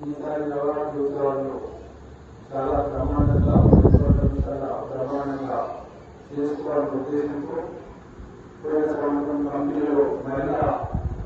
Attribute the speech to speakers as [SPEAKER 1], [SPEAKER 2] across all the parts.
[SPEAKER 1] ఈసారి నవరాత్రి ఉత్సవాలు చాలా బ్రహ్మాండంగా చాలా బ్రహ్మాండంగా చేసుకోవాలని ఉద్దేశంతో పోయిన సంవత్సరం కంపెనీలో మహిళా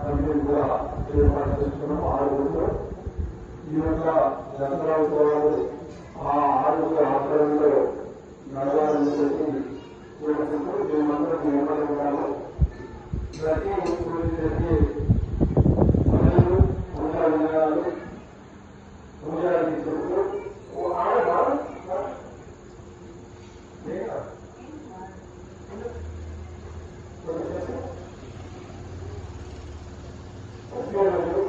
[SPEAKER 1] కంపెనీ కూడా ఏర్పాటు చేసుకున్నాం. ఆరు రోజులు ఈ యొక్క దసరా ఉత్సవాలు ఆ ఆరుగురు ఆధ్వర్యంలో నడవాలని చెప్పి కోరుకుంటూ మేమందరం నియమాలు ఉన్నాము ప్రతి ఊరు జరిగే పనులు ఉద్యోగులు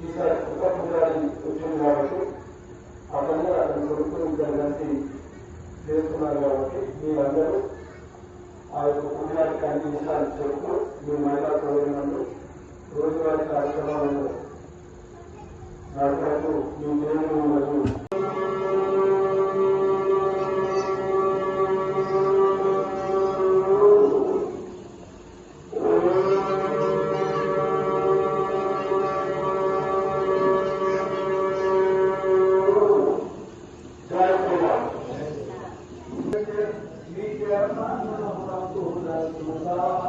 [SPEAKER 1] ఈసారి కొత్త పురాణి కాబట్టి అతన్ని అతని కొడుకు ఇద్దరు కలిసి చేస్తున్నారు కాబట్టి మీరందరూ ఆ యొక్క పుణ్యానికి అందించాలని విషయాలు చెబుతూ మీ మహిళా సోదరులను రోజువారీ కార్యక్రమాలను నడపడంలో మీ Hallelujah.